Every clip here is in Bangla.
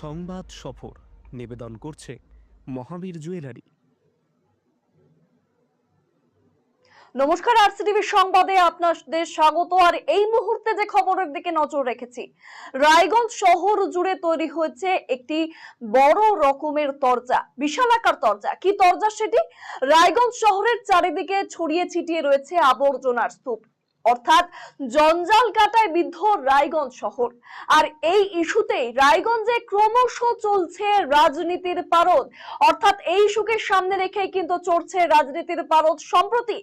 সংবাদ সফর নিবেদন করছে মহাবীর জুয়েলারি। নমস্কার, আরসিটিভি সংবাদে আপনাদের স্বাগত। আর এই মুহূর্তে যে খবরের দিকে নজর রেখেছি, রায়গঞ্জ শহর জুড়ে তৈরি হয়েছে একটি বড় রকমের তরজা বিশালাকার তরজা। কি তরজা সেটি? রায়গঞ্জ শহরের চারিদিকে ছড়িয়ে ছিটিয়ে রয়েছে আবর্জনার স্তূপ। অর্থাৎ জঞ্জাল কাটায় বিদ্ধ রায়গঞ্জ শহর। আর এই ইস্যুতেই রায়গঞ্জে ক্রমশ চলছে রাজনীতির পারদ। অর্থাৎ এই ইস্যুকে সামনে রেখে কিন্তু চড়ছে রাজনীতির পারদ। সম্প্রতি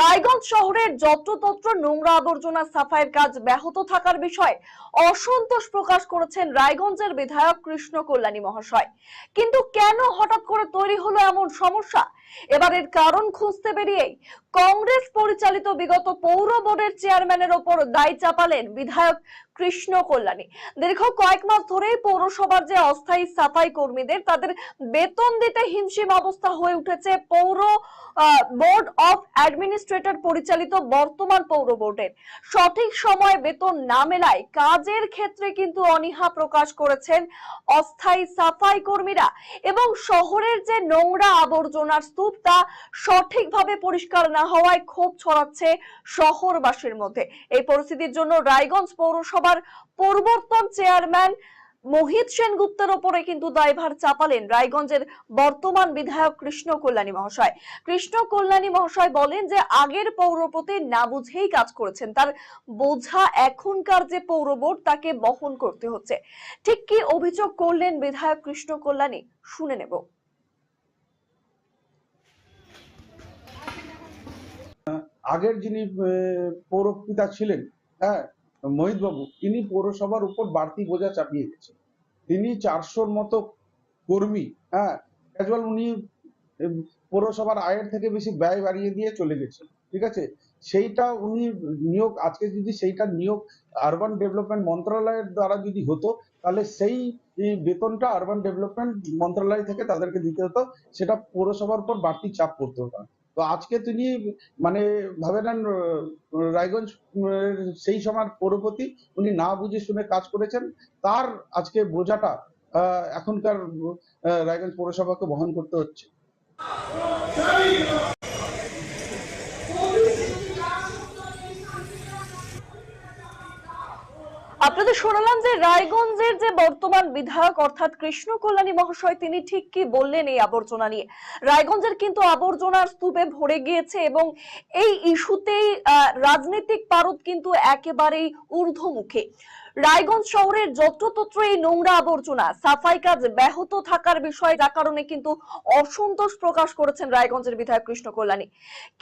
রায়গঞ্জ শহরের যত্রতত্র নোংরা আবর্জনা সাফাইয়ের কাজ ব্যাহত থাকার বিষয়ে অসন্তোষ প্রকাশ করেছেন রায়গঞ্জের বিধায়ক কৃষ্ণ কল্যাণী মহাশয়। কিন্তু কেন হঠাৎ করে তৈরি হলো এমন সমস্যা? এবারের কারণ খুঁজতে বেরিয়েই কংগ্রেস পরিচালিত বিগত পৌর বোর্ডের চেয়ারম্যানের ওপর দায় চাপালেন বিধায়ক কৃষ্ণ কল্যাণী। দীর্ঘ কয়েক মাস ধরেই পৌরসভার যে অস্থায়ী সাফাই কর্মীদের তাদের বেতন দিতে হিমশিম অবস্থা হয়ে উঠেছে পৌর বোর্ড অফ অ্যাডমিনিস্ট্রেটর পরিচালিত বর্তমান পৌর বোর্ডের। সঠিক সময় বেতন না মেলায় কাজের ক্ষেত্রে কিন্তু অনীহা প্রকাশ করেছেন অস্থায়ী সাফাই কর্মীরা এবং শহরের যে নোংরা আবর্জনার স্তূপ সঠিকভাবে পরিষ্কার না হওয়ায় ক্ষোভ ছড়াচ্ছে শহরবাসীর মধ্যে। এই পরিস্থিতির জন্য রায়গঞ্জ পৌরসভার পরিবর্তন চেয়ারম্যান মোহিত সেনগুপ্তের ওপরে কিন্তু দায়ভার চাপালেন রায়গঞ্জের বর্তমান বিধায়ক কৃষ্ণ কল্যাণী মহাশয়। কৃষ্ণ কল্যাণী মহাশয় বলেন যে, আগের পৌরপতি না বুঝেই কাজ করেছেন। তার বোঝা এখনকার যে পৌর বোর্ড তাকে বহন করতে হচ্ছে। ঠিক কি অভিযোগ করলেন বিধায়ক কৃষ্ণ কল্যাণী? শুনে নেব। আগের যিনি পৌরপিতা ছিলেন হ্যাঁ মোহিত বাবু তিনি পৌরসভার উপর বাড়তি বোঝা চাপিয়ে গেছেন তিনি চারশোর মতো কর্মী হ্যাঁ ক্যাজুয়াল উনি পৌরসভার আয়ের থেকে বেশি ব্যয় বাড়িয়ে দিয়ে চলে গেছেন, ঠিক আছে সেইটা উনি নিয়োগ, আজকে যদি সেইটা নিয়োগ আরবান ডেভেলপমেন্ট মন্ত্রণালয়ের দ্বারা যদি হতো, তাহলে সেই বেতনটা আরবান ডেভেলপমেন্ট মন্ত্রণালয় থেকে তাদেরকে দিতে হতো, সেটা পৌরসভার উপর বাড়তি চাপ পড়তে হতো। তো আজকে তিনি মানে ভাবে নেন রায়গঞ্জ সেই সময় পৌরপতি, উনি না বুঝে শুনে কাজ করেছেন। তার আজকে বোঝাটা এখনকার রায়গঞ্জ পৌরসভাকে বহন করতে হচ্ছে। আপনাদের শোনালাম যে রায়গঞ্জের যে বর্তমান বিধায়ক অর্থাৎ কৃষ্ণ কল্যাণী মহাশয়, তিনি ঠিক কি বললেন এই আবর্জনা নিয়ে? রায়গঞ্জের কিন্তু আবর্জনার স্তূপে ভরে গিয়েছে এবং এই ইস্যুতেই রাজনৈতিক পারদ কিন্তু একেবারেই ঊর্ধ্বমুখে। রায়গঞ্জ শহরের যত্রতত্র এই নোংরা আবর্জনা সাফাই কাজ ব্যাহত থাকার বিষয়ে, যার কারণে কিন্তু অসন্তোষ প্রকাশ করেছেন রায়গঞ্জের বিধায়ক কৃষ্ণ কল্যাণী।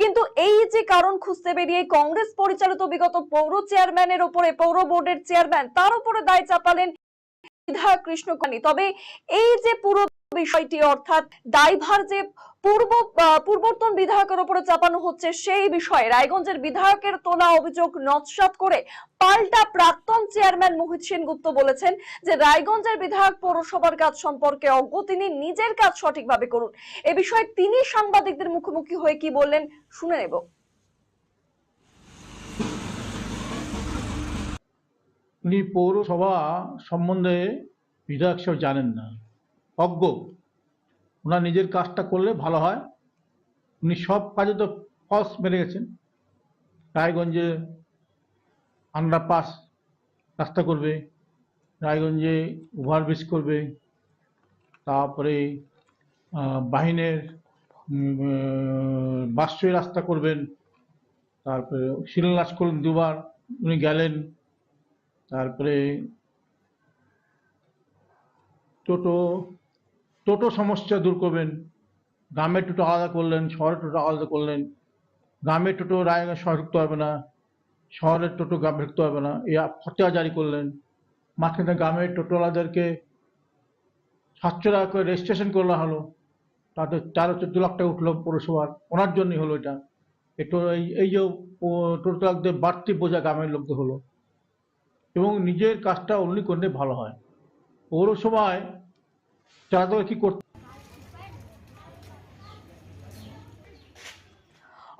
কিন্তু এই যে কারণ খুঁজতে বেরিয়ে কংগ্রেস পরিচালিত বিগত পৌর চেয়ারম্যানের ওপরে, পৌর বোর্ডের চেয়ারম্যান, তার উপরে দায় চাপালেন বিধায়ক কৃষ্ণ কল্যাণী। তবে এই যে পুরো বিষয়টি অর্থাৎ দায়ভার যে পূর্ব আহ, পূর্বতন বিধায়কের উপরে চাপানো হচ্ছে সেই বিষয়ে রায়গঞ্জের বিধায়কের তোলা অভিযোগ নৎসাত করে পাল্টা প্রাক্তন চেয়ারম্যান মোহিত সেনগুপ্ত বলেছেন যে রায়গঞ্জের বিধায়ক পৌরসভার কাজ সম্পর্কে অজ্ঞ তিনি নিজের কাজ সঠিকভাবে করুন। এ বিষয়ে তিনি সাংবাদিকদের মুখোমুখি হয়ে কি বললেন শুনে নেব। উনি পৌরসভা সম্বন্ধে বিধায়ক সাহেব জানেন না। অজ্ঞ। ওনার নিজের কাজটা করলে ভালো হয়। উনি সব কাজে তো ফলস মেরে গেছেন। রায়গঞ্জে আন্ডারপাস রাস্তা করবে, রায়গঞ্জে ওভারব্রিজ করবে, তারপরে বাহিনের বাসচই রাস্তা করবেন, তারপরে শিলান্যাস করলেন দুবার, উনি গেলেন, তারপরে টোটো টোটো সমস্যা দূর করবেন। গ্রামের টোটো আলাদা করলেন, শহরের টোটো আলাদা করলেন। গ্রামের টোটো রায়গঞ্জ শহরে ঢুকতে পারবে না, শহরের টোটো গ্রামে ঢুকতে পারবে না এই ফতোয়া জারি করলেন। মাঝখানে গ্রামের টোটোওয়ালাদেরকে সাতশো টাকা করে রেজিস্ট্রেশন করলে হলো। তাতে তেরো, চোদ্দ লাখ টাকা উঠল পৌরসভার। ওনার জন্যই হলো এটা। একটু এই এই যে টোটোওয়ালাদের বাড়তি বোঝা গ্রামের লোকদের হলো। এবং নিজের কাজটা অন্যই করলে ভালো হয়। পৌরসভায় তারা তো কি করতে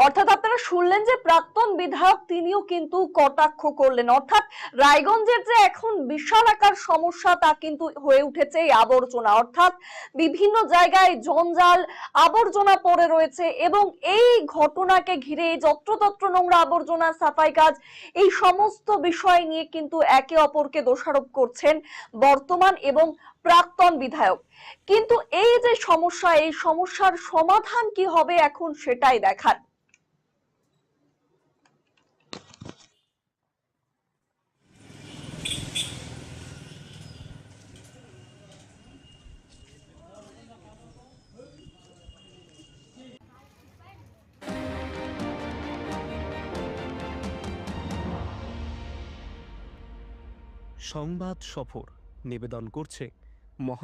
অর্থাৎ আপনারা শুনলেন যে প্রাক্তন বিধায়ক তিনিও কিন্তু কটাক্ষ করলেন। অর্থাৎ রায়গঞ্জের যে এখন বিশাল আকার সমস্যা, তা কিন্তু হয়ে উঠেছে এই আবর্জনা। অর্থাৎ বিভিন্ন জায়গায় জঞ্জাল, আবর্জনা পড়ে রয়েছে এবং এই ঘটনাকে ঘিরে যত্রতত্র নোংরা আবর্জনা সাফাই কাজ, এই সমস্ত বিষয় নিয়ে কিন্তু একে অপরকে দোষারোপ করছেন বর্তমান এবং প্রাক্তন বিধায়ক। কিন্তু এই যে সমস্যা, এই সমস্যার সমাধান কি হবে এখন সেটাই দেখার। সংবাদ সফর নিবেদন করছে মহান